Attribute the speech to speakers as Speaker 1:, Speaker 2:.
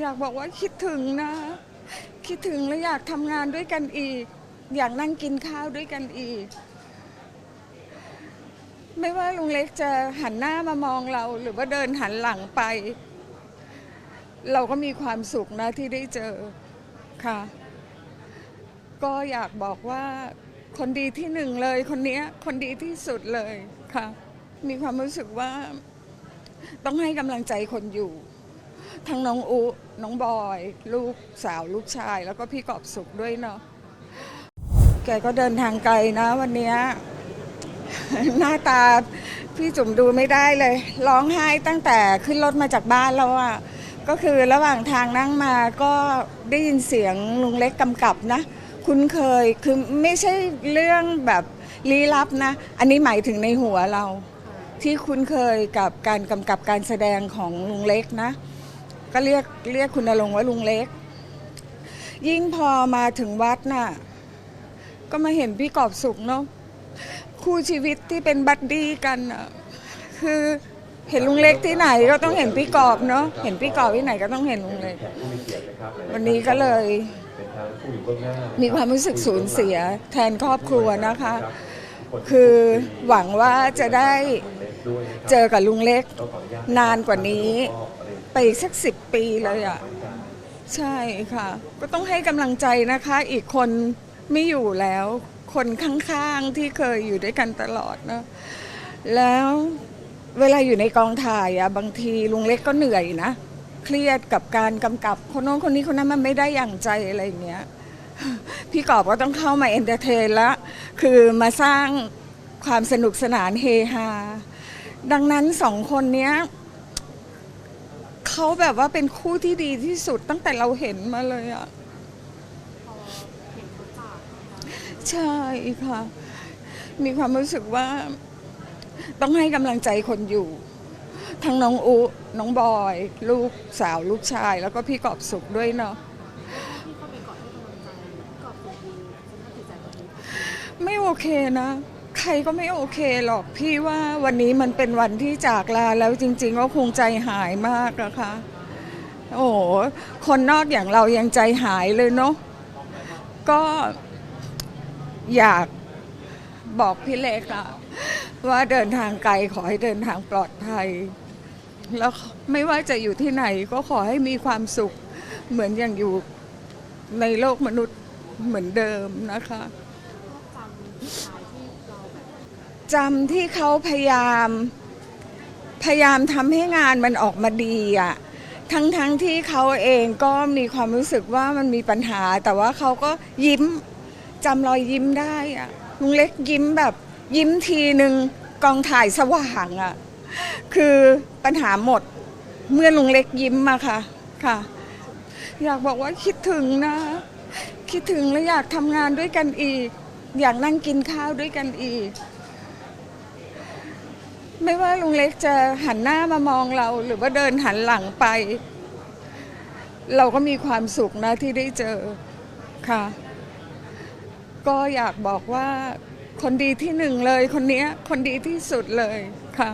Speaker 1: อยากบอกว่าคิดถึงนะ คิดถึงและอยากทำงานด้วยกันอีก อยากนั่งกินข้าวด้วยกันอีก ไม่ว่าลุงเล็กจะหันหน้ามามองเรา หรือว่าเดินหันหลังไป เราก็มีความสุขนะที่ได้เจอค่ะ ก็อยากบอกว่าคนดีที่หนึ่งเลยคนนี้คนดีที่สุดเลยค่ะ มีความรู้สึกว่าต้องให้กำลังใจคนอยู่ ทั้งน้องอุน้องบอย ลูกสาวลูกชาย แล้วก็พี่กอบสุขด้วยเนาะแกก็เดินทางไกลนะวันนี้หน้าตาพี่จุ๋มดูไม่ได้เลย ร้องไห้ตั้งแต่ขึ้นรถมาจากบ้านแล้วอะก็คือระหว่างทางนั่งมาก็ได้ยินเสียงลุงเล็กกำกับนะ คุ้นเคยคือไม่ใช่เรื่องแบบลี้ลับนะ อันนี้หมายถึงในหัวเรา ที่คุ้นเคยกับการกำกับการแสดงของลุงเล็กนะ ก็เรียกเรียกคุณนรงค์ว่าลุงเล็ก ยิ่งพอมาถึงวัดน่ะ ก็มาเห็นพี่กอบสุขเนาะคู่ชีวิตที่เป็นบัดดี้กันน่ะคือเห็นลุงเล็กที่ไหนก็ต้องเห็นพี่กอบเนาะเห็นพี่กอบที่ไหนก็ต้องเห็นลุงเล็ก วันนี้ก็เลยมีความรู้สึกสูญเสียแทนครอบครัวนะคะ คือหวังว่าจะได้เจอกับลุงเล็ก
Speaker 2: นา
Speaker 1: นกว่านี้ ไปอีกสักสิบปีเลยอะ ใช่ค่ะ ก็ต้องให้กำลังใจนะคะ อีกคนไม่อยู่แล้ว คนข้างๆที่เคยอยู่ด้วยกันตลอดเนอะแล้วเวลาอยู่ในกองถ่ายอะบางทีลุงเล็กก็เหนื่อยนะ เครียดกับการกำกับคนโน้นคนนี้คนนั้นมันไม่ได้อย่างใจอะไรอย่างเงี้ยพี่กอบก็ต้องเข้ามาเอนเตอร์เทนล้วคือมาสร้างความสนุกสนานเฮฮาดังนั้นสองคนเนี้ย เขาแบบว่าเป็นคู่ที่ดีที่สุดตั้งแต่เราเห็นมาเลยอะใช่ค่ะ มีความรู้สึกว่า ต้องให้กำลังใจคนอยู่ ทั้งน้องอุ น้องบอย ลูกสาวลูกชาย แล้วก็พี่กอบสุขด้วยเนาะ
Speaker 3: ที่เข้าไปกอดให้กำลังใจกอดคนดีสภาพจิตใจคนดี
Speaker 1: ไม่โอเคนะใค รก็ไม่โอเคหรอกพี่ว่าวันนี้มันเป็นวันที่จากลาแล้วจริง ๆ ก็คงใจหายมากนะคะ โอ้โหคนนอกอย่างเรายังใจหายเลยเนาะก็อยากบอกพี่เล็กอะว่าเดินทางไกลขอให้เดินทางปลอดภัย แล้วไม่ว่าจะอยู่ที่ไหนก็ขอให้มีความสุข เหมือนอย่างอยู่ในโลกมนุษย์เหมือนเดิมนะคะ
Speaker 3: จำที่เขา
Speaker 1: พยายาม พยายามทำให้งานมันออกมาดีอะทั้งทั้งที่เขาเองก็มีความรู้สึกว่ามันมีปัญหา แต่ว่าเขาก็ยิ้มจำรอยยิ้มได้อะลุงเล็กยิ้มแบบยิ้มทีหนึ่งกองถ่ายสว่างอะคือปัญหาหมดเมื่อลุงเล็กยิ้มมาค่ะค่ะ อยากบอกว่าคิดถึงนะ คิดถึงและอยากทำงานด้วยกันอีก อยากนั่งกินข้าวด้วยกันอีก ไม่ว่าลุงเล็กจะหันหน้ามามองเรา หรือว่าเดินหันหลังไป เราก็มีความสุขนะที่ได้เจอค่ะ ก็อยากบอกว่าคนดีที่หนึ่งเลยคนนี้คนดีที่สุดเลยค่ะ